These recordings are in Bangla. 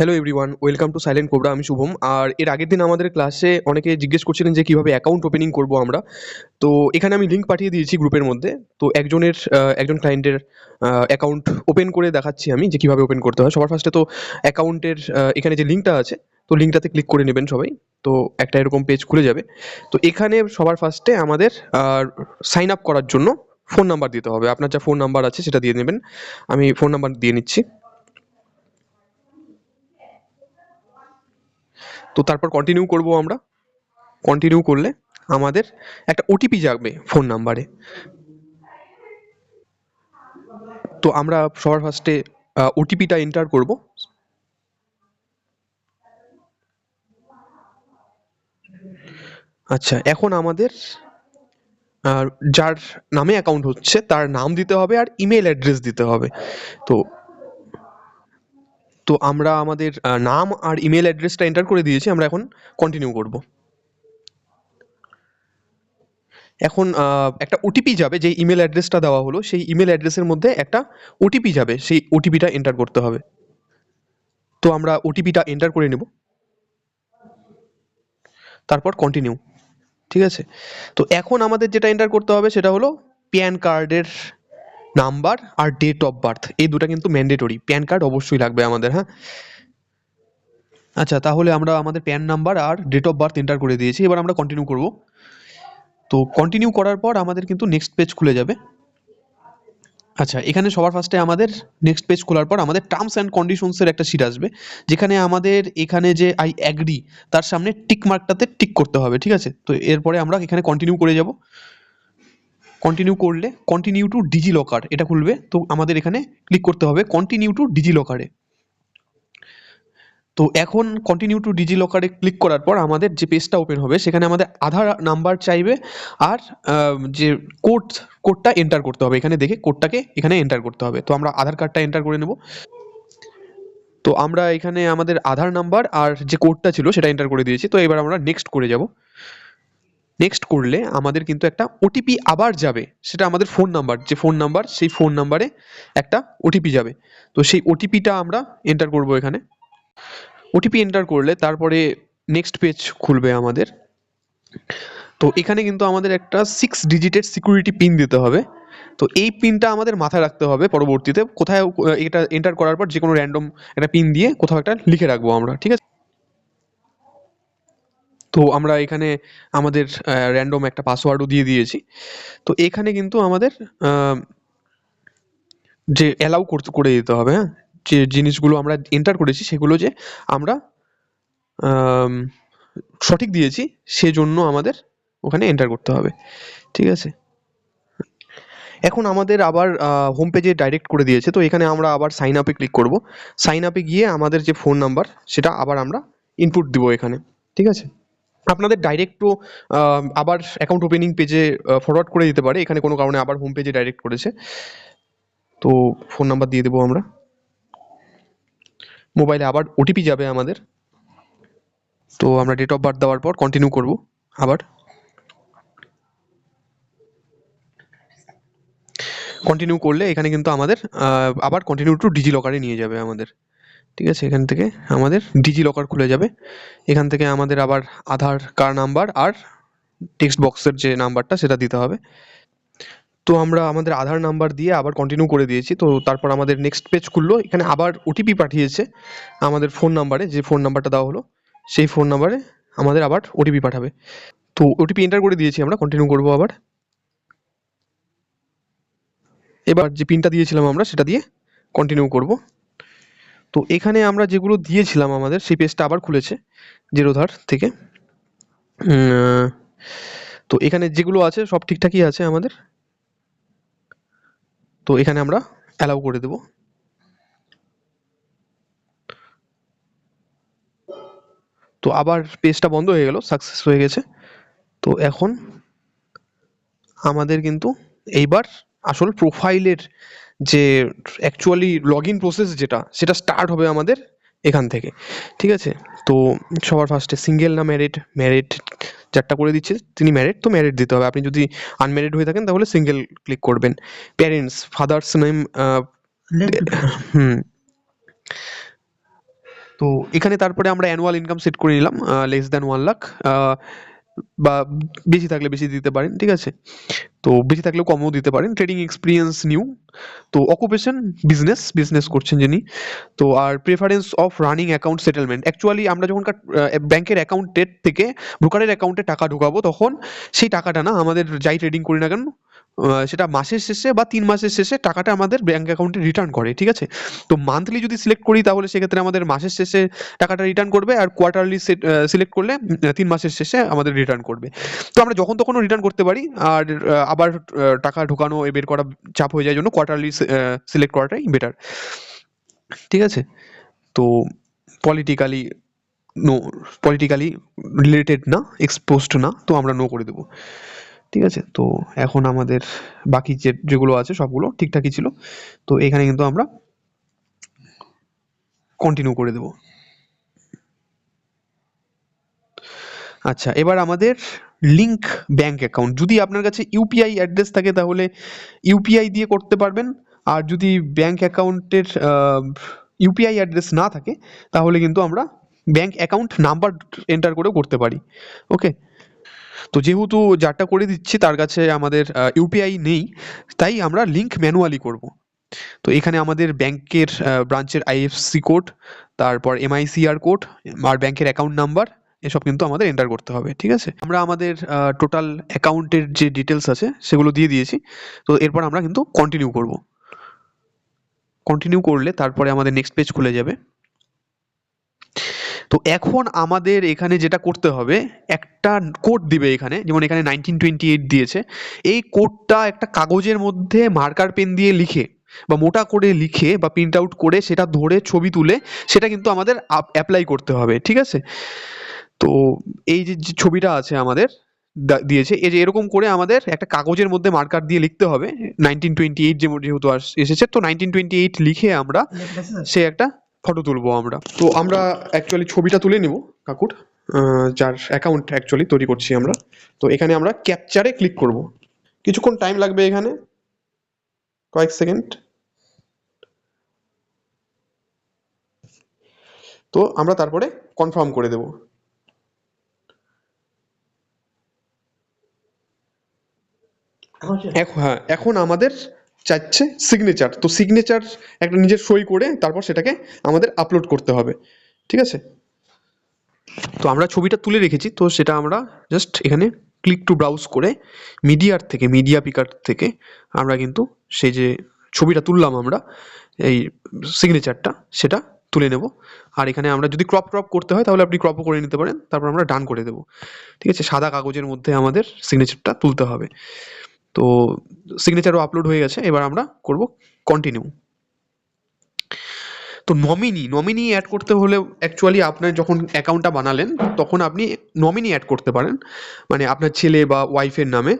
Hello everyone welcome to silent cobra আমি শুভম। আর এর আগের দিন আমাদের ক্লাসে অনেকে জিজ্ঞেস করছিলেন যে কীভাবে অ্যাকাউন্ট ওপেনিং করব আমরা। তো এখানে আমি লিঙ্ক পাঠিয়ে দিয়েছি গ্রুপের মধ্যে। তো একজনের একজন ক্লায়েন্টের অ্যাকাউন্ট ওপেন করে দেখাচ্ছি আমি যে কীভাবে ওপেন করতে হয়। সবার ফার্স্টে তো অ্যাকাউন্টের এখানে যে লিঙ্কটা আছে, তো লিঙ্কটাতে ক্লিক করে নেবেন সবাই। তো একটা এরকম পেজ খুলে যাবে। তো এখানে সবার ফার্স্টে আমাদের সাইন আপ করার জন্য ফোন নাম্বার দিতে হবে। আপনার যা ফোন নাম্বার আছে সেটা দিয়ে নেবেন। আমি ফোন নাম্বার দিয়ে নিচ্ছি। তো তারপর কন্টিনিউ করব আমরা। কন্টিনিউ করলে আমাদের একটা ওটিপি যাবে ফোন নাম্বারে তো আমরা সবার ফার্স্টে ওটিপিটা এন্টার করব। আচ্ছা এখন আমাদের আহ, যার নামে অ্যাকাউন্ট হচ্ছে তার নাম দিতে হবে আর ইমেল অ্যাড্রেস দিতে হবে। তো তো আমরা আমাদের নাম আর ইমেল অ্যাড্রেসটা এন্টার করে দিয়েছি, আমরা এখন কন্টিনিউ করব। এখন একটা ওটিপি যাবে যে ইমেল অ্যাড্রেসটা দেওয়া হলো, সেই ইমেল অ্যাড্রেসের মধ্যে একটা ওটিপি যাবে, সেই ওটিপিটা এন্টার করতে হবে। তো আমরা ওটিপিটা এন্টার করে নেব। তারপর কন্টিনিউ ঠিক আছে? তো এখন আমাদের যেটা এন্টার করতে হবে, সেটা হলো প্যান কার্ডের নাম্বার আর ডেট অফ বার্থ এই দুটো কিন্তু ম্যান্ডেটরি প্যান কার্ড অবশ্যই লাগবে আমাদের হ্যাঁ? আচ্ছা তাহলে আমরা আমাদের প্যান নাম্বার আর ডেট অফ বার্থ এন্টার করে দিয়েছি। এবার আমরা কন্টিনিউ করব। তো কন্টিনিউ করার পর আমাদের কিন্তু নেক্সট পেজ খুলে যাবে। আচ্ছা এখানে সবার ফার্স্টে আমাদের নেক্সট পেজ খোলার পর আমাদের টার্মস অ্যান্ড কন্ডিশনসের একটা সিট আসবে। যেখানে আমাদের এখানে যে আই অ্যাগ্রি তার সামনে টিক মার্কটাতে টিক করতে হবে, ঠিক আছে? তো এরপরে আমরা এখানে কন্টিনিউ করে যাব। কন্টিনিউ করলে কন্টিনিউ টু ডিজি লকার এটা খুলবে। তো আমাদের এখানে ক্লিক করতে হবে কন্টিনিউ টু ডিজি লকারে তো এখন কন্টিনিউ টু ডিজি লকারে ক্লিক করার পর আমাদের যে পেজটা ওপেন হবে, সেখানে আমাদের আধার নাম্বার চাইবে আর যে কোড কোডটা এন্টার করতে হবে। এখানে দেখে কোডটাকে এখানে এন্টার করতে হবে। তো আমরা আধার কার্ডটা এন্টার করে নেব। তো আমরা এখানে আমাদের আধার নাম্বার আর যে কোডটা ছিল সেটা এন্টার করে দিয়েছি। তো এবার আমরা নেক্সট করে যাব। নেক্সট করলে আমাদের কিন্তু একটা ওটিপি আবার যাবে। সেটা আমাদের ফোন নাম্বার যে ফোন নাম্বার সেই ফোন নাম্বারে একটা ওটিপি যাবে। তো সেই ওটিপিটা আমরা এন্টার করব এখানে। ওটিপি এন্টার করলে তারপরে নেক্সট পেজ খুলবে আমাদের। তো এখানে কিন্তু আমাদের একটা সিক্স ডিজিটের সিকিউরিটি পিন দিতে হবে। তো এই পিনটা আমাদের মাথায় রাখতে হবে পরবর্তীতে। কোথায় এটা এন্টার করার পর যে কোনো র্যান্ডম একটা পিন দিয়ে কোথাও একটা লিখে রাখব আমরা, ঠিক আছে? তো আমরা এখানে আমাদের র্যান্ডম একটা পাসওয়ার্ডও দিয়ে দিয়েছি। তো এখানে কিন্তু আমাদের যে অ্যালাউ করতে, করে দিতে হবে হ্যাঁ? যে জিনিসগুলো আমরা এন্টার করেছি সেগুলো যে আমরা সঠিক দিয়েছি সেজন্য আমাদের ওখানে এন্টার করতে হবে। ঠিক আছে? এখন আমাদের আবার হোম পেজে ডাইরেক্ট করে দিয়েছে। তো এখানে আমরা আবার সাইন আপে ক্লিক করব। সাইন আপে গিয়ে আমাদের যে ফোন নাম্বার সেটা আবার আমরা ইনপুট দিব এখানে। ঠিক আছে? আপনাদের ডাইরেক্টও আবার অ্যাকাউন্ট ওপেনিং পেজে ফরওয়ার্ড করে দিতে পারে। এখানে কোনো কারণে আবার হোম পেজে ডাইরেক্ট করেছে। তো ফোন নাম্বার দিয়ে দেবো আমরা। মোবাইলে আবার ওটিপি যাবে আমাদের। তো আমরা ডেট অফ বার্থ দেওয়ার পর কন্টিনিউ করব আবার। কন্টিনিউ করলে এখানে কিন্তু আমাদের আবার কন্টিনিউ টু ডিজি লকারে নিয়ে যাবে আমাদের। ঠিক আছে, এখান থেকে আমাদের ডিজি লকার খুলে যাবে। এখান থেকে আমাদের আবার আধার কার্ড নাম্বার আর টেক্সট বক্সের যে নাম্বারটা সেটা দিতে হবে। তো আমরা আমাদের আধার নাম্বার দিয়ে আবার কন্টিনিউ করে দিয়েছি। তো তারপর আমাদের নেক্সট পেজ খুললো। এখানে আবার ওটিপি পাঠিয়েছে আমাদের ফোন নাম্বারে যে ফোন নাম্বারটা দেওয়া হলো, সেই ফোন নাম্বারে আমাদের আবার ওটিপি পাঠাবে। তো ওটিপি এন্টার করে দিয়েছি আমরা কন্টিনিউ করব আবার। এবার যে পিনটা দিয়েছিলাম আমরা, সেটা দিয়ে কন্টিনিউ করব। তো এখানে আমরা যেগুলো দিয়েছিলাম আমাদের, সেই পেজটা আবার খুলেছে জেরোধার থেকে। তো এখানে যেগুলো আছে, সব ঠিকঠাকই আছে আমাদের। তো এখানে আমরা অ্যালাউ করে দেব। তো আবার পেজটা বন্ধ হয়ে গেল সাকসেস হয়ে গেছে। তো এখন আমাদের কিন্তু এইবার আসল প্রোফাইলের যে অ্যাকচুয়ালি লগ ইন প্রসেস যেটা সেটা স্টার্ট হবে আমাদের এখান থেকে ঠিক আছে? তো সবার ফার্স্টে সিঙ্গেল না ম্যারিড ম্যারিড যারটা করে দিচ্ছে তিনি ম্যারিড তো ম্যারিড দিতে হবে। আপনি যদি আনম্যারিড হয়ে থাকেন তাহলে সিঙ্গেল ক্লিক করবেন। Parents father's name. হুম। তো এখানে তারপরে আমরা অ্যানুয়াল ইনকাম সেট করে নিলাম লেস দ্যান ওয়ান লাখ বা বেশি থাকলে বেশি দিতে পারেন, ঠিক আছে? তো বেশি থাকলেও কমও দিতে পারেন। ট্রেডিং এক্সপিরিয়েন্স নিউ তো অকুপেশন বিজনেস বিজনেস করছেন যিনি। তো আর preference of running account settlement actually আমরা যখন ব্যাংকের অ্যাকাউন্টের থেকে ব্রোকারের অ্যাকাউন্টে টাকা ঢোকাবো, তখন সেই টাকাটা না আমাদের যাই ট্রেডিং করি না কেন সেটা মাসের শেষে বা তিন মাসের শেষে টাকাটা আমাদের ব্যাঙ্ক অ্যাকাউন্টে রিটার্ন করে, ঠিক আছে? তো মান্থলি যদি সিলেক্ট করি তাহলে সেক্ষেত্রে আমাদের মাসের শেষে টাকাটা রিটার্ন করবে আর কোয়ার্টারলি সিলেক্ট করলে তিন মাসের শেষে আমাদের রিটার্ন করবে। তো আমরা যখন তখনও রিটার্ন করতে পারি আর আবার টাকা ঢোকানো বের করা চাপ হয়ে যায় জন্য কোয়ার্টারলি সিলেক্ট করাটাই বেটার ঠিক আছে? তো পলিটিক্যালি নো পলিটিক্যালি রিলেটেড না এক্সপোজড না, তো আমরা নো করে দেবো। ঠিক আছে? তো এখন আমাদের বাকি যে যেগুলো আছে সবগুলো ঠিকঠাকই ছিল। তো এখানে কিন্তু আমরা কন্টিনিউ করে দেবো। আচ্ছা এবার আমাদের লিংক ব্যাংক অ্যাকাউন্ট যদি আপনার কাছে ইউপিআই অ্যাড্রেস থাকে তাহলে ইউপিআই দিয়ে করতে পারবেন। আর যদি ব্যাংক অ্যাকাউন্টের ইউপিআই অ্যাড্রেস না থাকে, তাহলে কিন্তু আমরা ব্যাংক অ্যাকাউন্ট নাম্বার এন্টার করেও করতে পারি। ওকে তো যেহেতু যারটা করে দিচ্ছি, তার কাছে আমাদের ইউপিআই নেই, তাই আমরা লিঙ্ক ম্যানুয়ালি করব। তো এখানে আমাদের ব্যাংকের ব্রাঞ্চের আইএফসি কোড তারপর এমআইসিআর কোড আর ব্যাংকের অ্যাকাউন্ট নাম্বার এসব কিন্তু আমাদের এন্টার করতে হবে, ঠিক আছে? আমরা আমাদের টোটাল অ্যাকাউন্টের যে ডিটেলস আছে, সেগুলো দিয়ে দিয়েছি। তো এরপর আমরা কিন্তু কন্টিনিউ করব। কন্টিনিউ করলে তারপরে আমাদের নেক্সট পেজ খুলে যাবে। তো এখন আমাদের এখানে যেটা করতে হবে একটা কোড দিবে এখানে যেমন এখানে নাইনটিন টোয়েন্টি এইট দিয়েছে। এই কোডটা একটা কাগজের মধ্যে মার্কার পেন দিয়ে লিখে বা মোটা করে লিখে বা প্রিন্ট আউট করে সেটা ধরে ছবি তুলে সেটা কিন্তু আমাদের অ্যাপ্লাই করতে হবে ঠিক আছে? তো এই যে ছবিটা আছে আমাদের দিয়েছে এই যে এরকম করে আমাদের একটা কাগজের মধ্যে মার্কার দিয়ে লিখতে হবে। নাইনটিন টোয়েন্টি এইট যেহেতু এসেছে তো নাইনটিন টোয়েন্টি এইট লিখে আমরা সে একটা ফটো তুলবো আমরা। তো আমরা অ্যাকচুয়ালি ছবিটা তুলে নিব কাকুর যার অ্যাকাউন্ট অ্যাকচুয়ালি তৈরি করছি আমরা। তো এখানে আমরা ক্যাপচারে ক্লিক করব। কিছুক্ষণ টাইম লাগবে এখানে। কয়েক সেকেন্ড তো আমরা তারপরে কনফার্ম করে দেব। হ্যাঁ এখন আমাদের চাচ্ছে সিগনেচার তো সিগনেচার একটা নিজের সই করে তারপর সেটাকে আমাদের আপলোড করতে হবে। ঠিক আছে? তো আমরা ছবিটা তুলে রেখেছি। তো সেটা আমরা জাস্ট এখানে ক্লিক টু ব্রাউজ করে মিডিয়ার থেকে মিডিয়া পিকার থেকে আমরা কিন্তু সেই যে ছবিটা তুললাম আমরা, এই সিগনেচারটা সেটা তুলে নেব। আর এখানে আমরা যদি ক্রপ ক্রপ করতে হয় তাহলে আপনি ক্রপও করে নিতে পারেন। তারপর আমরা ডান করে দেবো। ঠিক আছে? সাদা কাগজের মধ্যে আমাদের সিগনেচারটা তুলতে হবে। তো সিগনেচারও আপলোড হয়ে গেছে, এবার আমরা করব কন্টিনিউ তো নমিনি নমিনি অ্যাড করতে হলে অ্যাকচুয়ালি আপনার যখন অ্যাকাউন্টটা বানালেন, তখন আপনি নমিনি অ্যাড করতে পারেন। মানে আপনার ছেলে বা ওয়াইফের নামে।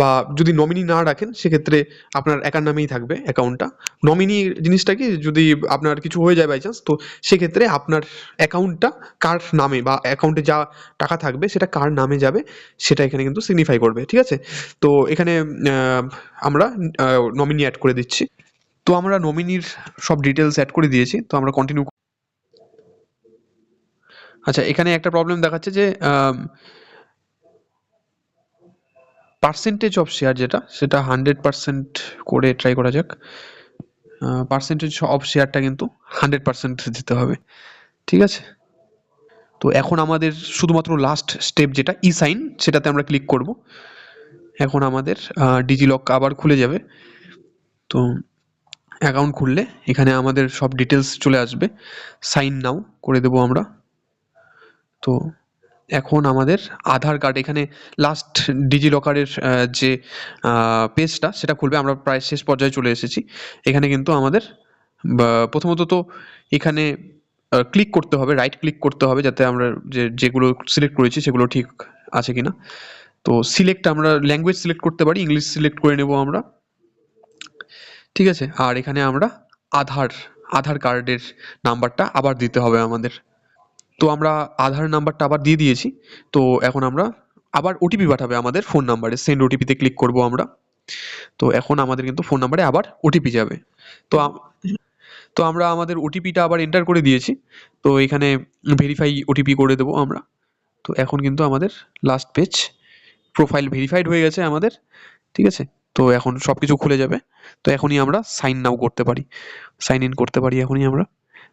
বা যদি নমিনি না রাখেন, সেক্ষেত্রে আপনার একার নামেই থাকবে অ্যাকাউন্টটা নমিনি জিনিসটা কি, যদি আপনার কিছু হয়ে যায় বাই চান্স তো সেক্ষেত্রে আপনার অ্যাকাউন্টটা কার নামে বা অ্যাকাউন্টে যা টাকা থাকবে, সেটা কার নামে যাবে, সেটা এখানে কিন্তু সিগনিফাই করবে, ঠিক আছে? তো এখানে আমরা নমিনি অ্যাড করে দিচ্ছি। তো আমরা নমিনির সব ডিটেলস অ্যাড করে দিয়েছি, তো আমরা কন্টিনিউ আচ্ছা এখানে একটা প্রবলেম দেখাচ্ছে যে পার্সেন্টেজ অফ শেয়ার যেটা, সেটা হান্ড্রেড পার্সেন্ট করে ট্রাই করা যাক। পার্সেন্টেজ অফ শেয়ারটা কিন্তু হান্ড্রেড পার্সেন্ট দিতে হবে। ঠিক আছে? তো এখন আমাদের শুধুমাত্র লাস্ট স্টেপ যেটা ই সাইন সেটাতে আমরা ক্লিক করব। এখন আমাদের ডিজিলক আবার খুলে যাবে। তো অ্যাকাউন্ট খুললে এখানে আমাদের সব ডিটেলস চলে আসবে। সাইন নাও করে দেবো আমরা। তো এখন আমাদের আধার কার্ড, এখানে লাস্ট ডিজিলকারের যে পেজটা সেটা খুলবে। আমরা প্রায় শেষ পর্যায়ে চলে এসেছি। এখানে কিন্তু আমাদের প্রথমত তো এখানে ক্লিক করতে হবে রাইট ক্লিক করতে হবে, যাতে আমরা যে, যেগুলো সিলেক্ট করেছি, সেগুলো ঠিক আছে কিনা। তো সিলেক্ট আমরা ল্যাঙ্গুয়েজ সিলেক্ট করতে পারি ইংলিশ সিলেক্ট করে নেব আমরা। ঠিক আছে? আর এখানে আমরা আধার আধার কার্ডের নাম্বারটা আবার দিতে হবে আমাদের। তো আমরা আধার নাম্বারটা আবার দিয়ে দিয়েছি। তো এখন আমরা আবার ওটিপি পাঠাবে আমাদের ফোন নাম্বারে। সেন্ড ওটিপিতে ক্লিক করব আমরা। তো এখন আমাদের কিন্তু ফোন নাম্বারে আবার ওটিপি যাবে। তো তো আমরা আমাদের ওটিপিটা আবার এন্টার করে দিয়েছি। তো এখানে ভেরিফাই ওটিপি করে দেবো আমরা। তো এখন কিন্তু আমাদের লাস্ট পেজ প্রোফাইল ভেরিফাইড হয়ে গেছে আমাদের। ঠিক আছে? তো এখন সব কিছু খুলে যাবে। তো এখনই আমরা সাইন নাও করতে পারি। সাইন ইন করতে পারি এখনই আমরা।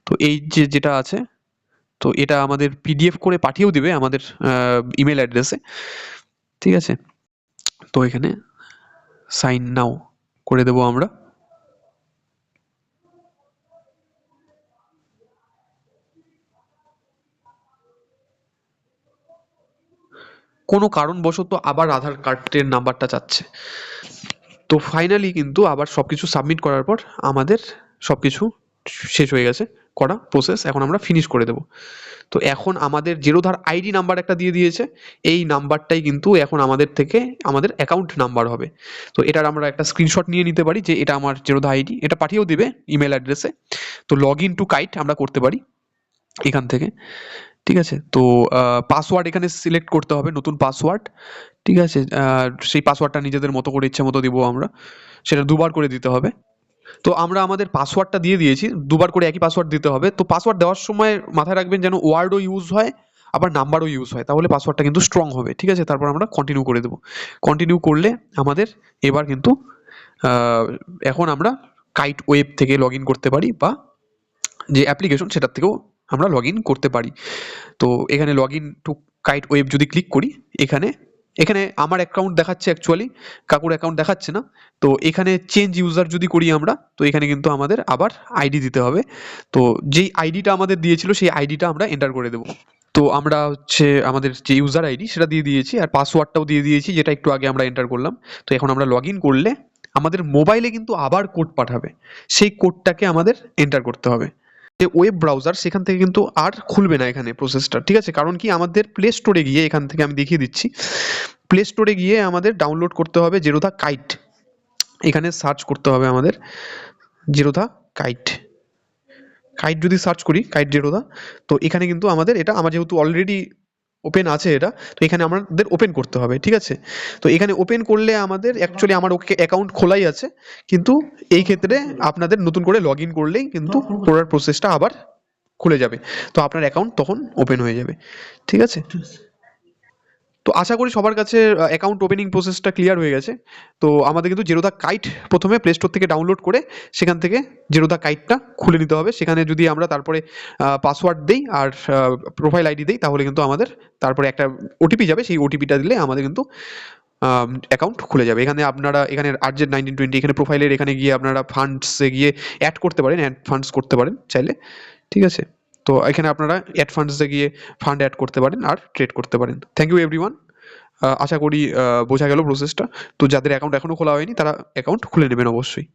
তো এই যে যেটা আছে তো এটা আমাদের পিডিএফ করে পাঠিয়েও দিবে আমাদের ইমেল অ্যাড্রেসে ঠিক আছে? তো এখানে সাইন নাও করে দেবো আমরা। কোনো কারণবশত আবার আধার কার্ডের নাম্বারটা চাচ্ছে। তো ফাইনালি কিন্তু আবার সব কিছু সাবমিট করার পর আমাদের সব কিছু শেষ হয়ে গেছে করা প্রসেস এখন আমরা ফিনিশ করে দেব। তো এখন আমাদের জেরোধার আইডি নাম্বার একটা দিয়ে দিয়েছে, এই নাম্বারটাই কিন্তু এখন আমাদের থেকে আমাদের অ্যাকাউন্ট নাম্বার হবে। তো এটার আমরা একটা স্ক্রিনশট নিয়ে নিতে পারি যে এটা আমার জেরোধা আইডি এটা পাঠিয়েও দেবে ইমেল অ্যাড্রেসে তো লগ ইন টু কাইট আমরা করতে পারি এখান থেকে। ঠিক আছে? তো পাসওয়ার্ড এখানে সিলেক্ট করতে হবে, নতুন পাসওয়ার্ড ঠিক আছে? সেই পাসওয়ার্ডটা নিজেদের মতো করে ইচ্ছে মতো দিব আমরা। সেটা দুবার করে দিতে হবে। তো আমরা আমাদের পাসওয়ার্ডটা দিয়ে দিয়েছি, দুবার করে একই পাসওয়ার্ড দিতে হবে। তো পাসওয়ার্ড দেওয়ার সময় মাথায় রাখবেন যেন ওয়ার্ডও ইউজ হয়, আবার নাম্বারও ইউজ হয়। তাহলে পাসওয়ার্ডটা কিন্তু স্ট্রং হবে, ঠিক আছে? তারপর আমরা কন্টিনিউ করে দেবো। কন্টিনিউ করলে আমাদের এবার কিন্তু এখন আমরা কাইট ওয়েব থেকে লগ করতে পারি বা যে অ্যাপ্লিকেশন সেটার থেকেও আমরা লগ করতে পারি। তো এখানে log in to Kite web যদি ক্লিক করি, এখানে এখানে আমার অ্যাকাউন্ট দেখাচ্ছে অ্যাকচুয়ালি কাকুর অ্যাকাউন্ট দেখাচ্ছে না। তো এখানে চেঞ্জ ইউজার যদি করি আমরা, তো এখানে কিন্তু আমাদের আবার আইডি দিতে হবে। তো যেই আইডিটা আমাদের দিয়েছিল, সেই আইডিটা আমরা এন্টার করে দেবো। তো আমরা হচ্ছে আমাদের যে ইউজার আইডি সেটা দিয়ে দিয়েছি, আর পাসওয়ার্ডটাও দিয়ে দিয়েছি, যেটা একটু আগে আমরা এন্টার করলাম। তো এখন আমরা লগ করলে আমাদের মোবাইলে কিন্তু আবার কোড পাঠাবে। সেই কোডটাকে আমাদের এন্টার করতে হবে। যে ওয়েব ব্রাউজার সেখান থেকে কিন্তু আর খুলবে না এখানে প্রসেসটা ঠিক আছে? কারণ কি আমাদের প্লে স্টোরে গিয়ে এখান থেকে আমি দেখিয়ে দিচ্ছি। প্লে স্টোরে গিয়ে আমাদের ডাউনলোড করতে হবে জেরোধা কাইট এখানে সার্চ করতে হবে আমাদের জেরোধা কাইট কাইট যদি সার্চ করি কাইট জেরোধা তো এখানে কিন্তু আমাদের এটা, আমার যেহেতু অলরেডি ওপেন আছে এটা তো এখানে আমাদের ওপেন করতে হবে ঠিক আছে? তো এখানে ওপেন করলে আমাদের অ্যাকচুয়ালি আমার ওকে অ্যাকাউন্ট খোলাই আছে কিন্তু এই ক্ষেত্রে আপনাদের নতুন করে লগ ইন করলেই কিন্তু পুরো প্রসেসটা আবার খুলে যাবে। তো আপনার অ্যাকাউন্ট তখন ওপেন হয়ে যাবে ঠিক আছে। তো আশা করি সবার কাছে অ্যাকাউন্ট ওপেনিং প্রসেসটা ক্লিয়ার হয়ে গেছে। তো আমাদের কিন্তু জেরোদা কাইট প্রথমে প্লে স্টোর থেকে ডাউনলোড করে সেখান থেকে জেরোদা কাইটটা খুলে নিতে হবে। সেখানে যদি আমরা তারপরে পাসওয়ার্ড দিই আর প্রোফাইল আইডি দিই, তাহলে কিন্তু আমাদের তারপরে একটা ওটিপি যাবে। সেই ওটিপিটা দিলে আমাদের কিন্তু অ্যাকাউন্ট খুলে যাবে। এখানে আপনারা, এখানে আর্জেন্ট নাইনটিন টোয়েন্টি এখানে প্রোফাইলের এখানে গিয়ে আপনারা ফান্ডসে গিয়ে অ্যাড করতে পারেন অ্যাড ফান্ডস করতে পারেন চাইলে। ঠিক আছে? তো এখানে আপনারা অ্যাড ফান্ডসে গিয়ে ফান্ড অ্যাড করতে পারেন আর ট্রেড করতে পারেন। থ্যাংক ইউ এভরিওয়ান আশা করি বোঝা গেল প্রসেসটা তো যাদের অ্যাকাউন্ট এখনও খোলা হয়নি, তারা অ্যাকাউন্ট খুলে নেবেন অবশ্যই।